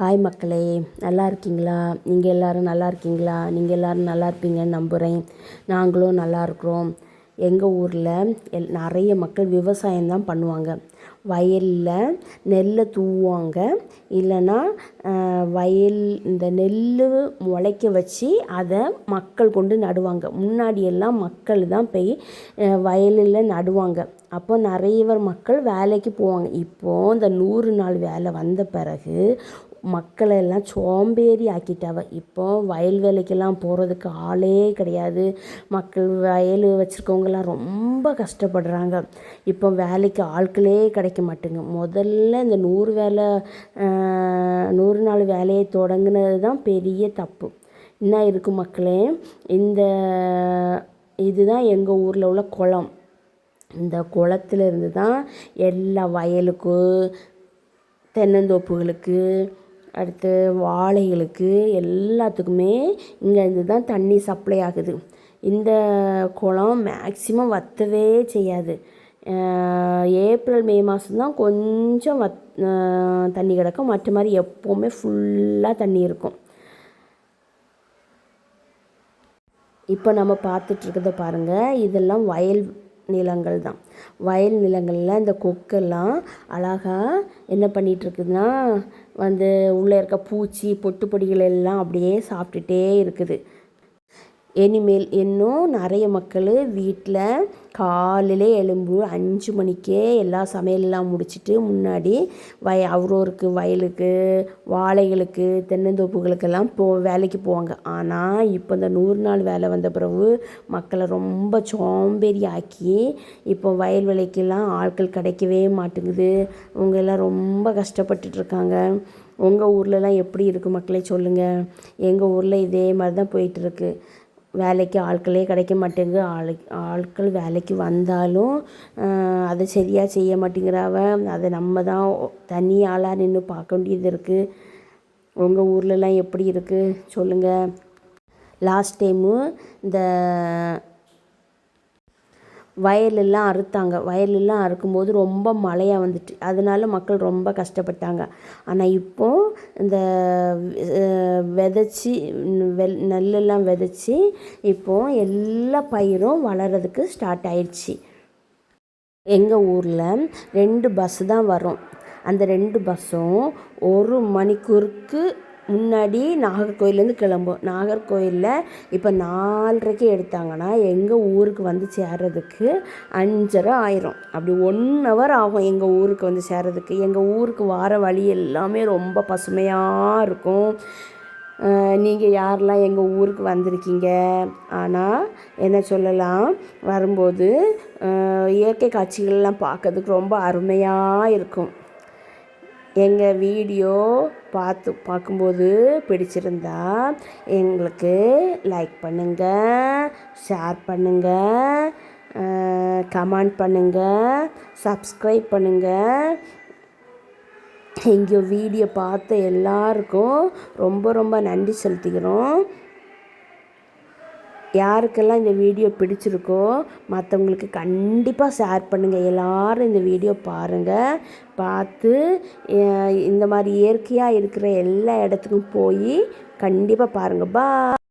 Hi மக்களே. நல்லா இருக்கீங்களா? நீங்கள் எல்லோரும் நல்லா இருக்கீங்களா? நீங்கள் எல்லோரும் நல்லா இருப்பீங்கன்னு நம்புகிறேன் நாங்களும் நல்லா இருக்கிறோம். எங்கள் ஊரில் எல் நிறைய மக்கள் விவசாயம் தான் பண்ணுவாங்க. வயலில் நெல்லை தூவாங்க இல்லைன்னா வயல் இந்த நெல் முளைக்க வச்சு அதை மக்கள் கொண்டு நடுவாங்க. முன்னாடி எல்லாம் மக்கள் தான் போய் வயலில் நடுவாங்க. அப்போ நிறைய மக்கள் வேலைக்கு போவாங்க. இப்போது இந்த நூறு நாள் வேலை வந்த பிறகு மக்களை எல்லாம் சோம்பேறி ஆக்கிட்டாவ. இப்போ வயல் வேலைக்கெல்லாம் போகிறதுக்கு ஆளே கிடையாது. மக்கள் வயல் வச்சுருக்கவங்கலாம் ரொம்ப கஷ்டப்படுறாங்க. இப்போ வேலைக்கு ஆட்களே கிடைக்க மாட்டேங்க முதல்ல இந்த நூறு வேலை நூறு நாள் வேலையை தொடங்கினது தான் பெரிய தப்பு. என்ன இருக்குது மக்களே? இந்த இதுதான் எங்கள் ஊரில் உள்ள குளம். இந்த குளத்துலேருந்து தான் எல்லா வயலுக்கும் தென்னந்தோப்புகளுக்கு அடுத்து வாழைகளுக்கு எல்லாத்துக்குமே இங்கேருந்து தான் தண்ணி சப்ளை ஆகுது. இந்த குளம் மேக்ஸிமம் வற்றவே செய்யாது. ஏப்ரல் மே மாதம் தான் கொஞ்சம் வத் தண்ணி கிடக்கும். மற்ற மாதிரி எப்போவுமே ஃபுல்லாக தண்ணி இருக்கும். இப்போ நம்ம பார்த்துட்ருக்கத பாருங்கள் இதெல்லாம் வயல் நிலங்கள் தான் வயல் நிலங்களில் இந்த கொக்கெல்லாம் அழகாக என்ன பண்ணிகிட்ருக்குதுன்னா வந்து உள்ளே இருக்க பூச்சி பொட்டுப்பொடிகள் எல்லாம் அப்படியே சாப்பிட்டுட்டே இருக்குது. இனிமேல் இன்னும் நிறைய மக்கள் வீட்டில் காலையிலே எலும்பு அஞ்சு மணிக்கே எல்லா சமையலெல்லாம் முடிச்சுட்டு முன்னாடி வய அவரோருக்கு வயலுக்கு வாழைகளுக்கு தென்னந்தோப்புகளுக்கெல்லாம் போ வேலைக்கு போவாங்க. ஆனால் இப்போ இந்த நூறு நாள் வேலை வந்த பிறகு மக்களை ரொம்ப சோம்பேறி ஆக்கி இப்போ வயல் வேலைக்கெல்லாம் ஆட்கள் கிடைக்கவே மாட்டேங்குது. அவங்க எல்லாம் ரொம்ப கஷ்டப்பட்டுட்ருக்காங்க உங்கள் ஊர்லலாம் எப்படி இருக்குது மக்களே சொல்லுங்கள் எங்கள் ஊரில் இதே மாதிரி தான் போயிட்டுருக்கு வேலைக்கு ஆட்களே கிடைக்க மாட்டேங்குது. ஆள் ஆட்கள் வேலைக்கு வந்தாலும் அதை சரியாக செய்ய மாட்டேங்கிறாவ அதை நம்ம தான் தனி ஆளாக நின்று பார்க்க வேண்டியது இருக்குது உங்கள் ஊர்லலாம் எப்படி இருக்குது சொல்லுங்கள் லாஸ்ட் டைமு இந்த வயலெல்லாம் அறுத்தாங்க. வயலெல்லாம் அறுக்கும்போது ரொம்ப மழையாக வந்துட்டு அதனால மக்கள் ரொம்ப கஷ்டப்பட்டாங்க. ஆனால் இப்போது இந்த விதைச்சி வெல் நெல்லெல்லாம் விதைச்சி இப்போது எல்லா பயிரும் வளர்கிறதுக்கு ஸ்டார்ட் ஆயிடுச்சு எங்கள் ஊரில் ரெண்டு பஸ்ஸு தான் வரும். அந்த ரெண்டு பஸ்ஸும் ஒரு மணிக்கூருக்கு முன்னாடி நாகர்கோயிலேருந்து கிளம்பும். நாகர்கோயிலில் இப்போ நாலரைக்கு எடுத்தாங்கன்னா எங்கள் ஊருக்கு வந்து சேர்றதுக்கு அஞ்சரை ஆயிரும். அப்படி ஒன் ஹவர் ஆகும் எங்கள் ஊருக்கு வந்து சேர்றதுக்கு. எங்கள் ஊருக்கு வார வழி எல்லாமே ரொம்ப பசுமையாக இருக்கும். நீங்கள் யாரெல்லாம் எங்கள் ஊருக்கு வந்திருக்கீங்க? ஆனால் என்ன சொல்லலாம் வரும்போது இயற்கை காட்சிகள்லாம் பார்க்கறதுக்கு ரொம்ப அருமையாக இருக்கும். எங்கள் வீடியோ பார்த்து பார்க்கும்போது பிடிச்சிருந்தா எங்களுக்கு லைக் பண்ணுங்கள் ஷேர் பண்ணுங்கள் கமெண்ட் பண்ணுங்கள் சப்ஸ்கிரைப் பண்ணுங்கள் எங்கள் வீடியோ பார்த்த எல்லாருக்கும் ரொம்ப ரொம்ப நன்றி செலுத்திக்கிறோம் யாருக்கெல்லாம் இந்த வீடியோ பிடிச்சிருக்கோ மற்றவங்களுக்கு கண்டிப்பாக ஷேர் பண்ணுங்கள் எல்லோரும் இந்த வீடியோ பாருங்கள் பார்த்து இந்த மாதிரி இயற்கையாக இருக்கிற எல்லா இடத்துக்கும் போய் கண்டிப்பாக பாருங்கள் பா